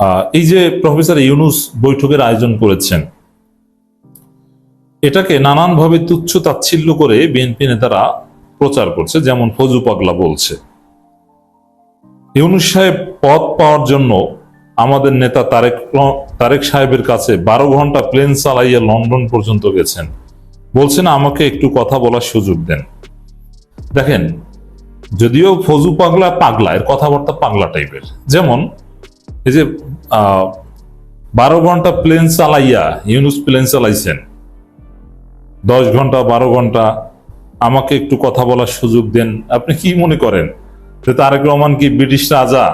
এই যে প্রফেসর ইউনুস বৈঠকের আয়োজন করেছেন, এটাকে নানানভাবে তুচ্ছ তাচ্ছিল্য করে বিএনপি নেতারা প্রচার করছে, যেমন ফজু পাগলা বলছে। ইউনুস সাহেব পদ পাওয়ার জন্য আমাদের নেতা তারেক তারেক সাহেবের কাছে বারো ঘণ্টা প্লেন চালাইয়া লন্ডন পর্যন্ত গেছেন। বলছেন আমাকে একটু কথা বলার সুযোগ দেন। দেখেন, যদিও ফজু পাগলা পাগলা, এর কথাবার্তা পাগলা টাইপের যেমন এই যে বারো ঘণ্টা প্লেন চালাইয়া ইউনুস প্লেন চালাইছেন। দশ ঘণ্টা, বারো ঘণ্টা, আমাকে একটু কথা বলার সুযোগ দেন। আপনি কি মনে করেন যে তারেক রহমান কি ব্রিটিশ রাজা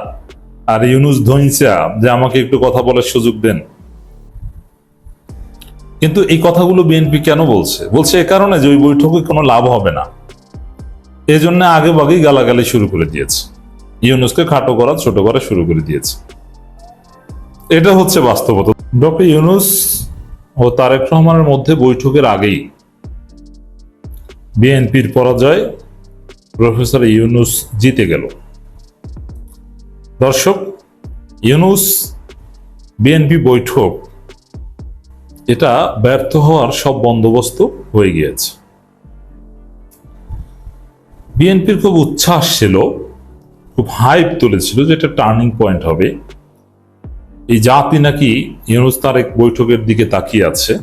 আর ইউনুস ধৈঞ্চা যে আমাকে একটু কথা বলার সুযোগ দেন? কিন্তু এই কথাগুলো বিএনপি কেন বলছে? বলছে এ কারণে যে ওই বৈঠকে কোনো লাভ হবে না। এই জন্য আগে বাগেই গালাগালি শুরু করে দিয়েছে। ইউনুসকে খাটো করা, ছোট করা শুরু করে দিয়েছে। এটা হচ্ছে বাস্তবতা। ডক্টর ইউনুস ও তারেক রহমানের মধ্যে বৈঠকের আগেই বিএনপির পরাজয় প্রফেসর ইউনুস জিতে গেল। দর্শক, ইউনুস বিএনপি বৈঠক, এটা ব্যর্থ হওয়ার সব বন্দোবস্ত হয়ে গিয়েছে। বিএনপির খুব উচ্ছ্বাস ছিল, খুব হাইপ তুলেছিল যে এটা টার্নিং পয়েন্ট হবে। এই জাতি নাকি ইউনুস তারেক বৈঠকের দিকে তাকিয়ে আছে।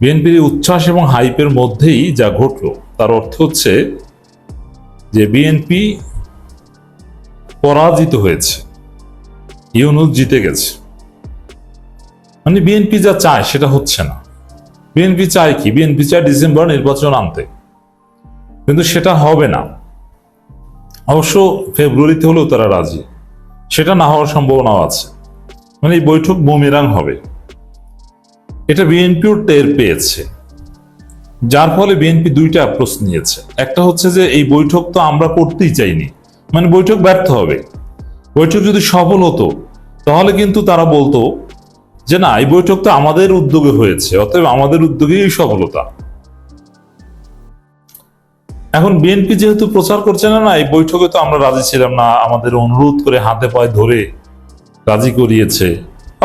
বিএনপির উচ্ছ্বাস এবং হাইপের মধ্যেই যা ঘটল, তার অর্থ হচ্ছে যে বিএনপি পরাজিত হয়েছে, ইউনুস জিতে গেছে। মানে বিএনপি যা চায় সেটা হচ্ছে না। বিএনপি চায় কি? বিএনপি চায় ডিসেম্বর নির্বাচন আনতে। কিন্তু সেটা হবে না। অবশ্য ফেব্রুয়ারিতে হলেও তারা রাজি। সেটা না হওয়ার সম্ভাবনাও আছে। মানে এই বৈঠক বুমেরাং হবে। এটা বিএনপিও টের পেয়েছে। যার ফলে বিএনপি দুইটা অ্যাপ্রোচ নিয়েছে। একটা হচ্ছে যে এই বৈঠক তো আমরা করতেই চাইনি। মানে বৈঠক ব্যর্থ হবে। বৈঠক যদি সফল হতো, তাহলে কিন্তু তারা বলতো যে না, এই বৈঠক তো আমাদের উদ্যোগে হয়েছে, অতএব আমাদের উদ্যোগেই সফলতা। এখন বিএনপি যেহেতু প্রচার করছে না না, এই বৈঠকে তো আমরা রাজি ছিলাম না। আমাদের অনুরোধ করে হাতে পায়ে ধরে রাজি করিয়েছে।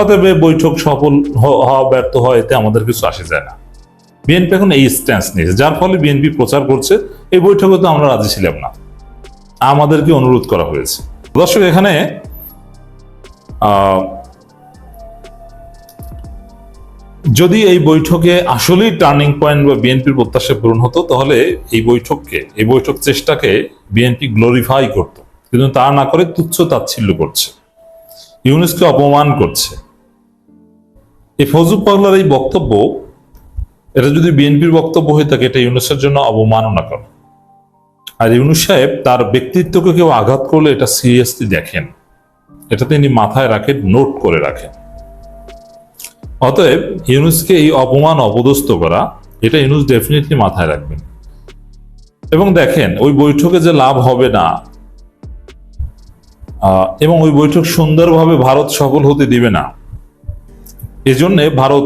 অতএব বৈঠক সফল হওয়া ব্যর্থ হয় এতে আমাদের কিছু আসে যায় না। বিএনপি এখন এই স্ট্যান্স নিয়েছে, যার ফলে বিএনপি প্রচার করছে। এই বৈঠকে তো আমরা রাজি ছিলাম না। আমাদেরকে অনুরোধ করা হয়েছে। দর্শক, এখানে যদি এই বৈঠকে আসলেই টার্নিং পয়েন্ট বা বিএনপির প্রত্যাশা পূরণ হতো, তাহলে এই বৈঠককে, এই বৈঠক চেষ্টাকে বিএনপি গ্লোরিফাই করত। কিন্তু তা না করে তুচ্ছ তাচ্ছিল্য করছে। ইউনুসকে অপমান করছে। এই ফজু পাগলার এই বক্তব্য, এটা যদি বিএনপির বক্তব্য হয়ে থাকে, এটা ইউনুসের জন্য অবমাননা করে আর ইউনুস সাহেব তার ব্যক্তিত্বকে কেউ আঘাত করলে এটা সিরিয়াসলি দেখেন। এটা তিনি মাথায় রাখেন নোট করে রাখেন। অতএব ইউনুসকে এই অপমান অপদস্থ করা, এটা ইউনুস ডেফিনেটলি মাথায় রাখবেন। এবং দেখেন, ওই বৈঠকে যে লাভ হবে না এবং ওই বৈঠক সুন্দরভাবে ভারত সফল হতে দিবে না, এজন্যে ভারত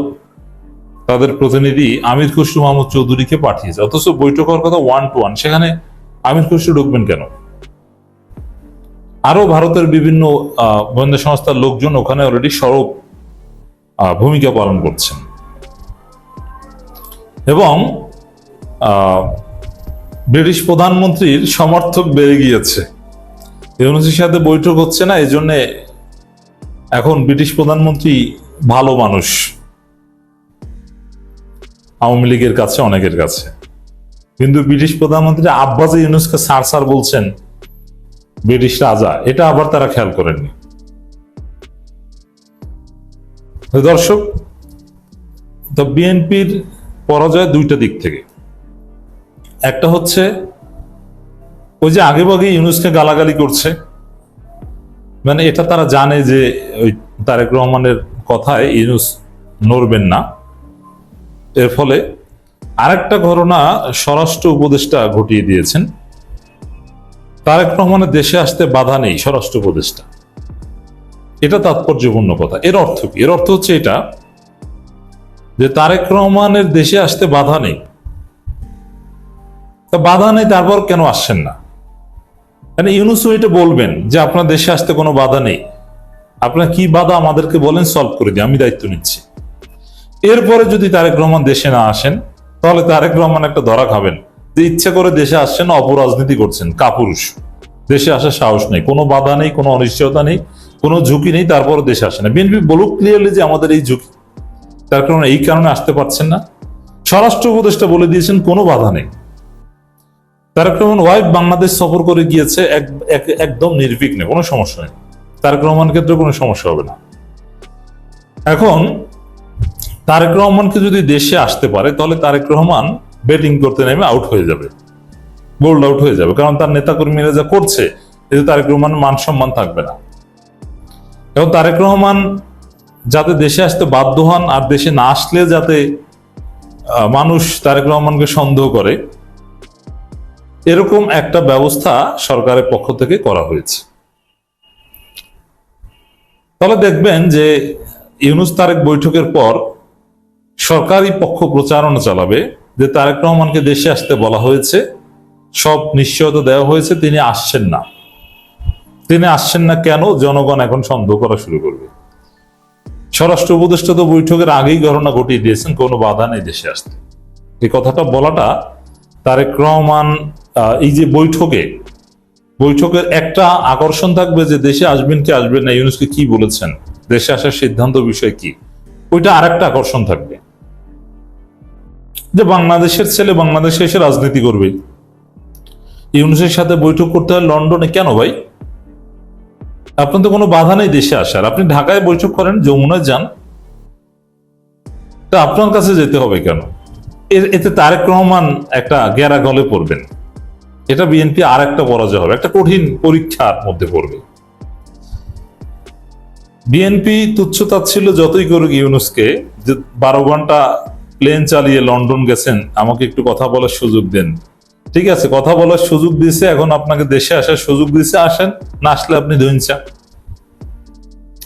তাদের প্রতিনিধি আমির খুসরু মাহমুদ চৌধুরীকে পাঠিয়েছে। অথচ বৈঠক হওয়ার কথা ওয়ান টু ওয়ান সেখানে আমির খুসরু ঢুকবেন কেন? আরও ভারতের বিভিন্ন গোয়েন্দা সংস্থার লোকজন ওখানে অলরেডি সরব ভূমিকা পালন করছেন। এবং ব্রিটিশ প্রধানমন্ত্রীর সমর্থক বেড়ে গিয়েছে। ইউনুসের সাথে বৈঠক হচ্ছে না এই জন্যে এখন ব্রিটিশ প্রধানমন্ত্রী ভালো মানুষ। আওয়ামী লীগের কাছে, অনেকের কাছে। কিন্তু ব্রিটিশ প্রধানমন্ত্রী আব্বাসে ইউনুসকে সার সার বলছেন, ব্রিটিশ রাজা, এটা আবার তারা খেয়াল করেননি। দর্শক তো বিএনপির পরাজয় দুইটা দিক থেকে। একটা হচ্ছে, ওই যে আগে ভাগে ইউনুসকে গালাগালি করছে। মানে এটা তারা জানে যে ওই তারেক রহমানের কথায় ইউনুস নড়বেন না। এর ফলে আরেকটা ঘটনা স্বরাষ্ট্র উপদেষ্টা ঘটিয়ে দিয়েছেন। তারেক রহমানের দেশে আসতে বাধা নেই স্বরাষ্ট্র উপদেষ্টা। এটা তাৎপর্যপূর্ণ কথা। এর অর্থ কি? এর অর্থ হচ্ছে এটা যে তারেক রহমানের দেশে আসতে বাধা নেই। তা বাধা নেই, তারপর কেন আসছেন না? মানে ইউনুসও এটা বলবেন যে আপনার দেশে আসতে কোনো বাধা নেই। আপনারা কি বাধা আমাদেরকে বলেন সলভ করে দিই, আমি দায়িত্ব নিচ্ছি। এরপরে যদি তারেক রহমান দেশে না আসেন, তাহলে তারেক রহমান একটা ধরা খাবেন যে ইচ্ছে করে দেশে আসছেন, অপরাজনীতি করছেন, কাপুরুষ। দেশে আসার সাহস নেই, কোনো বাধা নেই, কোনো অনিশ্চয়তা নেই। কোনো ঝুঁকি নেই তারপর দেশে আসে না। বিএনপি বলুক ক্লিয়ারলি যে আমাদের এই ঝুঁকি, তার কারণে এই কারণে আসতে পারছেন না। স্বরাষ্ট্র উপদেষ্টা বলে দিয়েছেন, কোনো বাধা নেই। তারেক রহমান ওয়াইফ বাংলাদেশ সফর করে গিয়েছে, এক- এক- একদম নির্বিঘ্নে, কোনো সমস্যা নেই। তারেক রহমান ক্ষেত্রে কোনো সমস্যা হবে না। এখন, তারেক রহমানকে যদি দেশে আসতে পারে, তাহলে তারেক রহমান ব্যাটিং করতে নেমে আউট হয়ে যাবে। বোল্ড আউট হয়ে যাবে। কারণ তার নেতাকর্মীরা যা করছে, এতে তারেক রহমান মান সম্মান থাকবে না। এবং তারেক রহমান যাতে দেশে আসতে বাধ্য হন আর দেশে না আসলে যাতে মানুষ তারেক রহমানকে সন্দেহ করে, এরকম একটা ব্যবস্থা সরকারের পক্ষ থেকে করা হয়েছে। তাহলে দেখবেন যে ইউনুস তারেক বৈঠকের পর সরকারি পক্ষ প্রচারণা চালাবে যে তারেক রহমানকে দেশে আসতে বলা হয়েছে, সব নিশ্চয়তা দেওয়া হয়েছে, তিনি আসছেন না। তিনি আসছেন না কেন? জনগণ এখন সন্দেহ করা শুরু করবে। স্বরাষ্ট্র উপদেষ্টা তো বৈঠকের আগেই ঘটনা ঘটিয়ে দিয়েছেন, কোনো বাধা নেই দেশে আসতে। এই কথাটা বলাটা তারেক রহমান এই যে বৈঠকে, বৈঠকের একটা আকর্ষণ থাকবে যে দেশে আসবেন কি আসবেন না, ইউনুসকে কি বলেছেন, দেশে আসার সিদ্ধান্ত বিষয় কি, ওইটা আরেকটা আকর্ষণ থাকবে। যে বাংলাদেশের ছেলে বাংলাদেশে এসে রাজনীতি করবে। ইউনুসের সাথে বৈঠক করতে হয় লন্ডনে। কেন ভাই? আপনার তো কোনো বাধা নেই দেশে আসার। আপনি ঢাকায় বৈঠক করেন যমুনায় যান। তা আপনার কাছে যেতে হবে কেন? এতে তারেক রহমান একটা গেরা গলে পড়বেন। এটা বিএনপি আর একটা পরাজয় হবে, একটা কঠিন পরীক্ষার মধ্যে পড়বে। বিএনপি তুচ্ছতাচ্ছিল যতই করুক ইউনুসকে, যে বারো ঘণ্টা প্লেন চালিয়ে লন্ডন গেছেন, আমাকে একটু কথা বলার সুযোগ দেন। ঠিক আছে, কথা বলার সুযোগ দিয়েছে, এখন আপনাকে দেশে আসার সুযোগ দিয়েছে, আসেন, না আসলে আপনি ধৈনচা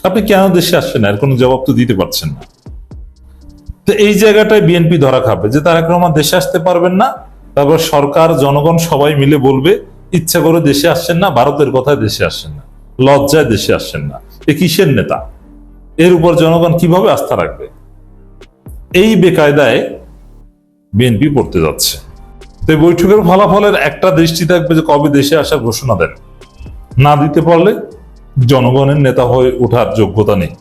আপনি কেন দেশে আসছেন? এর কোনো জবাব তো দিতে পারছেন না। তো এই জায়গাটায় বিএনপি ধরা খাবে, যে তারেক রহমান দেশে আসতে পারবেন না, তারপর সরকার, জনগণ সবাই মিলে বলবে, ইচ্ছা করে দেশে আসছেন না, ভারতের কথায় দেশে আসছেন না, লজ্জায় দেশে আসছেন না। এ কিসের নেতা? এর উপর জনগণ কীভাবে আস্থা রাখবে? এই বেকায়দায় বিএনপি পড়তে যাচ্ছে। তো এই বৈঠকের ফলাফলের একটা দৃষ্টি থাকবে যে কবে দেশে আসার ঘোষণা দেন। না দিতে পারলে জনগণের নেতা হয়ে ওঠার যোগ্যতা নেই।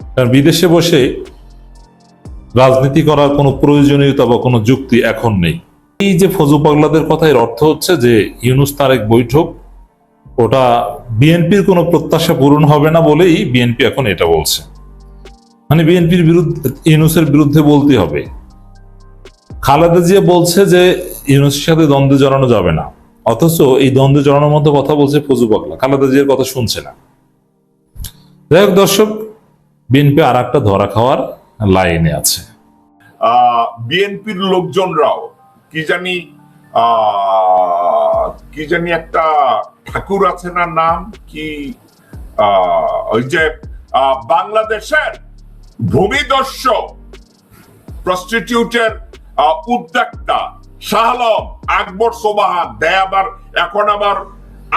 কারণ বিদেশে বসে রাজনীতি করার কোনো প্রয়োজনীয়তা বা কোনো যুক্তি এখন নেই। এই যে ফজু পাগলাদের কথা, এর অর্থ হচ্ছে যে ইউনুস তারেক বৈঠক, ওটা বিএনপির কোনো প্রত্যাশা পূরণ হবে না বলেই বিএনপি এখন এটা বলছে। মানে বিএনপির বিরুদ্ধে, ইউনুসের বিরুদ্ধে বলতে হবে। খালেদা জিয়া বলছে যে ইউনুসের সাথে দ্বন্দ্বে জড়ানো যাবে না। অথচ এই দ্বন্দ্বে জড়ানোর মধ্যে কথা বলছে ফজু পাগলা খালেদা জিয়ার কথা শুনছে না। যাই হোক দর্শক বিএনপি আর একটা ধরা খাওয়ার লাইনে আছে। বিএনপির লোকজনরাও কি জানি কি জানি একটা ঠাকুর আছে না নাম কি ওই যে বাংলাদেশের ভূমিদস্য প্রস্টিটিউটের উদ্যোক্তা। শাহ আলম, আকবর সোবাহান। দেয় আবার, এখন আবার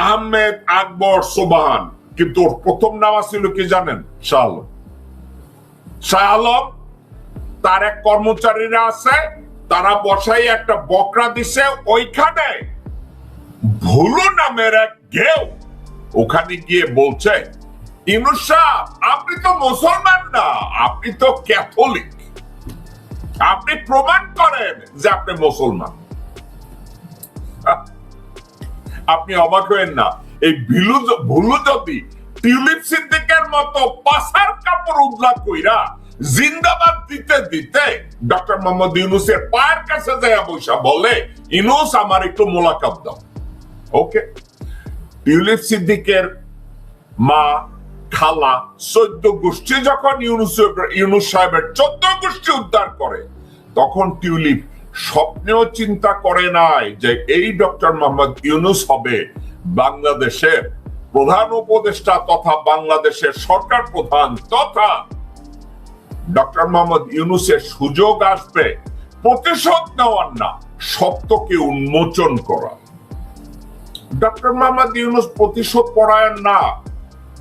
আহমেদ, আকবর সোবাহান। কিন্তু ওর প্রথম নাম ছিল কি জানেন? শাহ আলম। তার এক কর্মচারীরা আছে, তারা বসাই একটা বকরা দিছে, ওইখানে ভুলু নামের এক গেও ওখানে গিয়ে বলছে, ইনুস আপনি তো মুসলমান না, আপনি তো ক্যাথলিক। আপনি প্রমাণ করেন যে আপনি মুসলমান। আপনি অবাক হয়েন না, এই ভিলু ভুলু যদি টিউলিপ সিদ্দিকের মতো পাশার কাপড় উদলা কইরা জিন্দাবাদ দিতে দিতে ডক্টর মোহাম্মদ ইউনুসের পায়ের কাছে যায় বৈশা বলে, ইনুস, আমার একটু মোলাকাত দাও। ওকে। টিউলিপ সিদ্দিকের মা খালা চোদ্দ গোষ্ঠী যখন ইউনুস ইউনুস সাহেবের চোদ্দ গোষ্ঠী উদ্ধার করে তখন টিউলিপ স্বপ্নেও চিন্তা করে নাই যে এই ডক্টর মোহাম্মদ ইউনুস হবে বাংলাদেশের প্রধান উপদেষ্টা তথা বাংলাদেশের সরকার প্রধান তথা ডক্টর মোহাম্মদ ইউনুসের সুযোগ আসবে, প্রতিশোধ নেওয়ার না, সত্যকে উন্মোচন করা ডক্টর মোহাম্মদ ইউনুস প্রতিশোধ পরায়ণ না,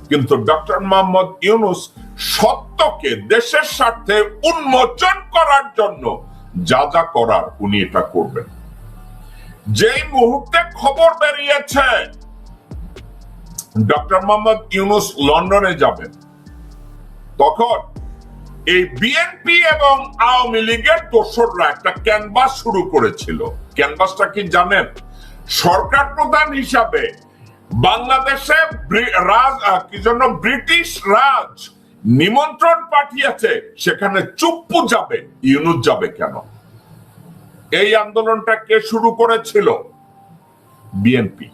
কিন্তু ডক্টর মোহাম্মদ ইউনুস সত্যকে দেশের স্বার্থে উন্মোচন করার জন্য যা যা করার উনি এটা করবেন। যেই মুহূর্তে খবর বেরিয়েছে, ডক্টর মোহাম্মদ ইউনুস লন্ডনে যাবেন। তখন এই বিএনপি এবং আওয়ামী লীগের দোসররা একটা ক্যানভাস শুরু করেছিল। ক্যানভাসটা কি জানেন? সরকার প্রধান হিসাবে বাংলাদেশে রাজ কি জন্য ব্রিটিশ রাজ নিমন্ত্রণ পাঠিয়েছে, সেখানে চুপ্পু যাবে, ইউনুস যাবে কেন? এই আন্দোলনটা কে শুরু করেছিল? বিএনপি।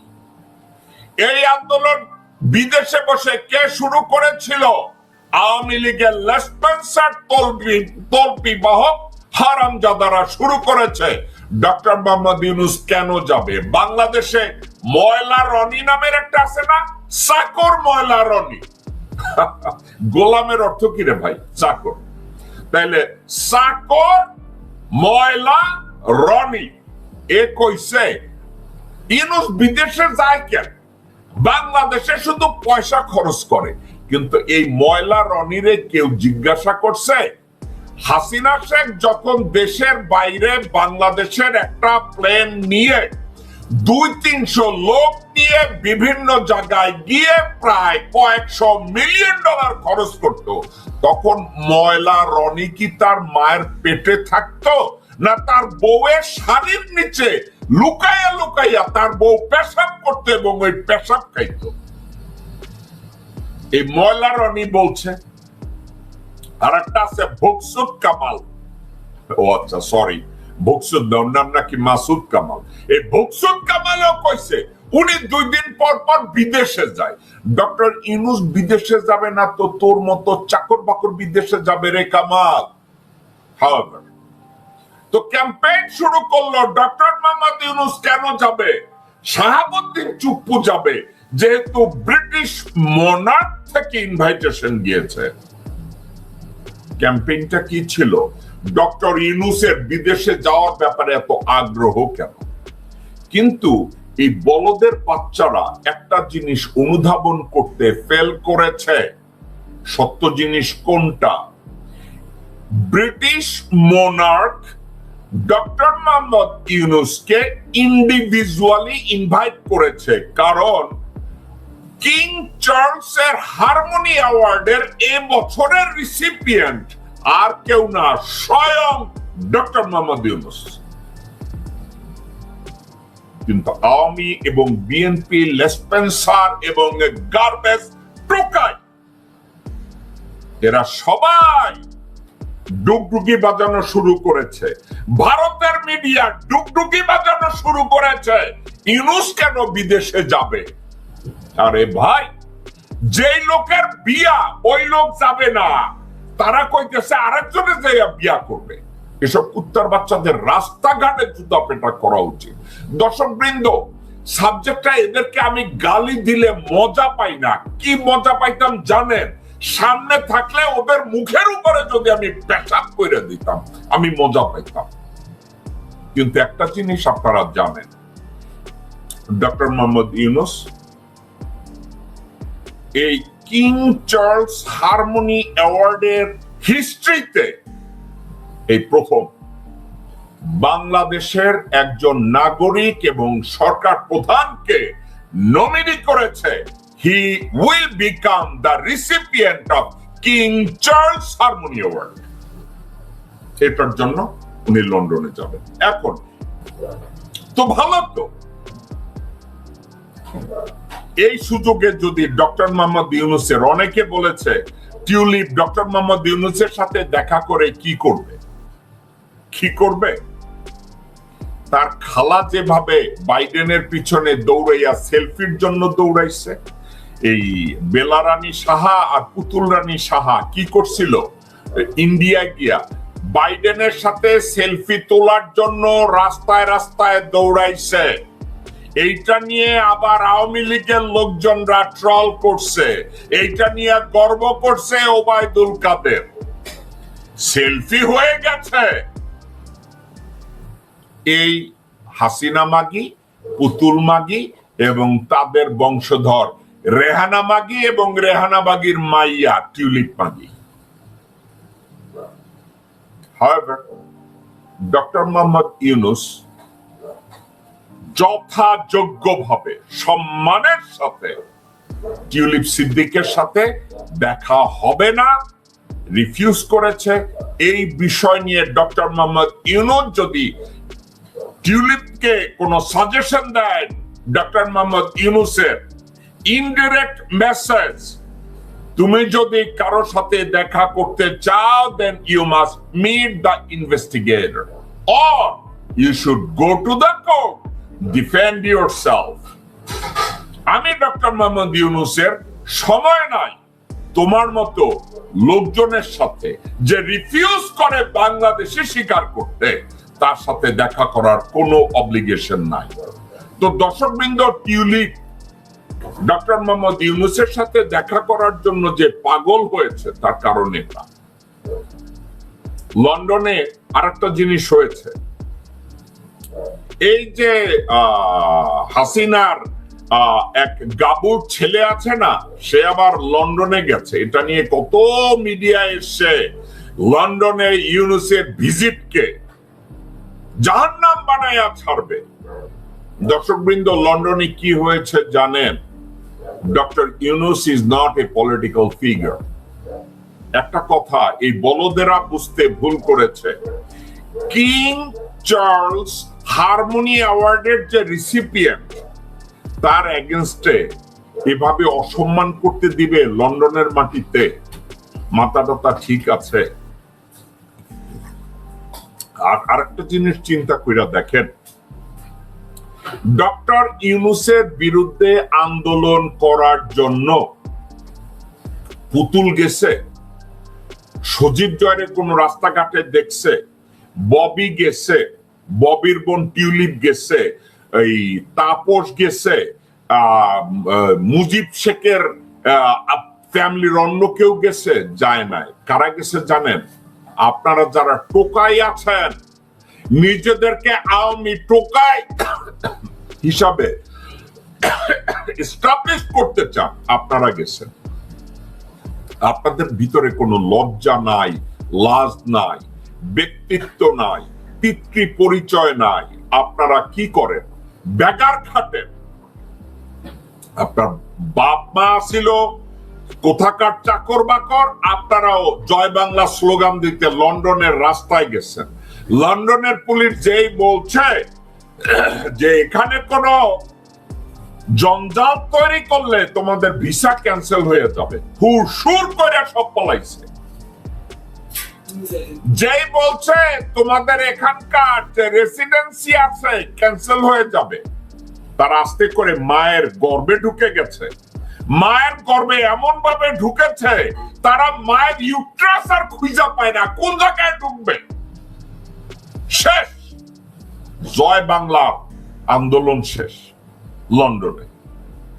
এই আন্দোলন বিদেশে বসে কে শুরু করেছিল? আওয়ামী লীগের লেসপেন্সার তলবি, তলপি বাহক হারামজাদারা শুরু করেছে। ডক্টর মোহাম্মদ ইউনুস কেন যাবে? বাংলাদেশে ময়লা রনি নামের একটা আছে না? চাকর ময়লা রনি। গোলামের অর্থ কি রে ভাই? চাকর। তাইলে চাকর, ময়লা, রনি, এ কইছে, ইনুস বিদেশে যায় কেন? বাংলাদেশে শুধু পয়সা খরচ করে, কিন্তু এই ময়লা, রনিরে কেউ জিজ্ঞাসা করছে, হাসিনা শেখ যখন দেশের বাইরে বাংলাদেশের একটা প্লেন নিয়ে দুই তিনশো লোক নিয়ে বিভিন্ন জায়গায় গিয়ে প্রায় কয়েকশো মিলিয়ন ডলার খরচ করত। তখন ময়লা রনি কি তার মায়ের পেটে থাকতো না তার বউয়ের শাড়ির নিচে লুকাইয়া লুকাইয়া তার বউ পেশাব করতো এবং ওই পেশাব খাইতো? এই ময়লা রনি বলছে আর একটা আছে ভুকসুদ কামাল। ও আচ্ছা সরি ভুকসুদ না, ওর নাম নাকি মাসুদ কামাল। এই ভুকসুদ কামালও কইছে উনি দুই দিন পর পর বিদেশে যায়। ডক্টর ইনুস বিদেশে যাবে না তো তোর মতো চাকর বাকর বিদেশে যাবে রে কামাল। However, তো ক্যাম্পেইন শুরু করল ডক্টর মোহাম্মদ ইউনুস কেন যাবে? শাহাবুদ্দিন চুপ্পু যাবে যেহেতু ব্রিটিশ মোনার্ক থেকে ইনভাইটেশন গিয়েছে। ক্যাম্পেইনটা কি ছিল? ডক্টর ইউনুসের বিদেশে যাওয়ার ব্যাপারে এত আগ্রহ কেন? কিন্তু এই বলদের বাচ্চারা একটা জিনিস অনুধাবন করতে ফেল করেছে। সত্য জিনিস কোনটা? ব্রিটিশ মোনার্ক ডক্টর মোহাম্মদ ইউনুসকে ইন্ডিভিজুয়ালি ইনভাইট করেছে। কারণ কিং চার্লস এর হারমোনি অ্যাওয়ার্ডের এ বছরের রিসিপিয়েন্ট আর কেউ না, স্বয়ং ডক্টর মোহাম্মদ ইউনুস। কিন্তু আওয়ামী এবং বিএনপি লেসপেন্সার এবং গার্বেজ টোকাই এরা সবাই ডুগডুগি বাজানো শুরু করেছে। ভারতের মিডিয়া ডুগডুগি বাজানো শুরু করেছে। ইউনুস কেন বিদেশে যাবে? আরে ভাই, যেই লোকের বিয়া ওই লোক যাবে না। তারা কইতেছে, আরেকজনে যে বিয়া করবে। এসব কুত্তার বাচ্চাদের রাস্তাঘাটে জুতা পেটা করা উচিত। দর্শক বৃন্দ সাবজেক্টটা এদেরকে আমি গালি দিলে মজা পাই না। কি মজা পাইতাম জানেন? সামনে থাকলে ওদের মুখের উপরে যদি আমি পেশাব করে দিতাম, আমি মজা পাইতাম। কিন্তু একটা জিনিস আপনারা জানেন, ডক্টর মোহাম্মদ ইউনুস এই কিং চার্লস হারমোনি অ্যাওয়ার্ডের হিস্ট্রিতে এই প্রথম বাংলাদেশের একজন নাগরিক এবং সরকার প্রধানকে নমিনি করেছে। He will become the recipient of king Charles harmony award এটার জন্য উনি লন্ডনে যাবেন। এখন, তো ভালো তো। এই সুযোগে যদি ডক্টর মোহাম্মদ ইউনুসের, অনেকে বলেছে, টিউলিপ ডক্টর মোহাম্মদ ইউনুসের সাথে দেখা করে কি করবে? কি করবে? তার খালা যেভাবে বাইডেনের পিছনে দৌড়াইয়া সেলফির জন্য দৌড়াইছে, এই বেলা রানী সাহা আর পুতুল রানী সাহা কি করছিল? ইন্ডিয়া গিয়া বাইডেনের সাথে সেলফি তোলার জন্য রাস্তায় রাস্তায় দৌড়াইছে। এইটা নিয়ে আবার আওয়ামী লীগের লোকজনরা ট্রল করছে। এইটা নিয়ে গর্ব করছে ওবায়দুল কাদের। সেলফি হয়ে গেছে। এই হাসিনা মাগি, পুতুল মাগি এবং তাদের বংশধর রেহানা মাগি এবং রেহানা বাগির মাইয়া টিউলিপ মাগি। ডক্টর মোহাম্মদ ইউনুস যথাযোগ্যভাবে সম্মানের সাথে। টিউলিপ সিদ্দিকের সাথে দেখা হবে না রিফিউজ করেছে। এই বিষয় নিয়ে ডক্টর মোহাম্মদ ইউনুস যদি টিউলিপকে কোন সাজেশন দেয়, ডক্টর মোহাম্মদ ইউনুসের ইনডিরেক্ট মেসেজ তুমি যদি কারোর সাথে দেখা করতে চাও then you must meet the investigator or you should go to the court defend yourself আমি ডক্টর মোহাম্মদ ইউনুসের সময় নাই, তোমার মতো লোকজনের সাথে যে রিফিউজ করে বাংলাদেশে স্বীকার করতে, তার সাথে দেখা করার কোনো অব্লিগেশন নাই। তো দর্শকবৃন্দ, টিউলিপ ডক্টর মোহাম্মদ ইউনুসের সাথে দেখা করার জন্য যে পাগল হয়েছে, তার কারণ এটা। লন্ডনে আরেকটা জিনিস হয়েছে। এই যে হাসিনার এক গাবুর ছেলে আছে না, সে আবার লন্ডনে গেছে। এটা নিয়ে কত মিডিয়া এসছে লন্ডনে ইউনুসের ভিজিটকে। জাহান্নাম বানায়া ছাড়বে। দর্শকবৃন্দ, লন্ডনে কি হয়েছে জানেন? Doctor Yunus is not a political figure. একটা কথা, এই বলদেরা বুঝতে ভুল করেছে। কিং চার্লস হারমোনি অ্যাওয়ার্ডের যে রিসিপিয়েন্ট, তার এগেনস্টে এভাবে অসম্মান করতে দিবে লন্ডনের মাটিতে, মাথাটা ঠিক আছে। আর আরেকটা জিনিস চিন্তা কইরা দেখেন, ডক্টর ইউনুসের বিরুদ্ধে আন্দোলন করার জন্য পুতুল গেছে, সজীব জয়ের কোন রাস্তাঘাটে দেখছে, ববি গেছে ববির বোন টিউলিপ গেছে, এই তাপস গেছে মুজিব শেখের ফ্যামিলির অন্য কেউ গেছে? যায় নাই। কারা গেছে জানেন? আপনারা যারা টোকাই আছেন, নিজেদেরকে আওয়ামী টোকাই হিসাবে এস্টাবলিশ করতে চান, আপনারা গেছেন। আপনাদের ভিতরে কোনো লজ্জা নাই, লাজ নাই, ব্যক্তিত্ব নাই। পিতৃ পরিচয় নাই। আপনারা কি করেন? বেকার খাটেন। আপনার বাপ মা ছিল, কোথাকার চাকর বাকর আপনারাও জয় বাংলা স্লোগান দিতে লন্ডনের রাস্তায় গেছেন। লন্ডনের পুলিশ যেই বলছে, যে এখানে কোনো জঞ্জাল তৈরি করলে তোমাদের ভিসা ক্যান্সেল হয়ে যাবে। হুর সুর করে সব পলাইছে। যেই বলছে, তোমাদের এখানকার যে রেসিডেন্সি আছে ক্যান্সেল হয়ে যাবে। তার আস্তে করে মায়ের গর্ভে ঢুকে গেছে। মায়ের গর্ভে এমন ভাবে ঢুকেছে, তারা মায়ের ইউট্রাস আর খুঁজা পায় না, কোন জায়গায় ঢুকবে? শেষ। জয় বাংলা আন্দোলন শেষ, লন্ডনে।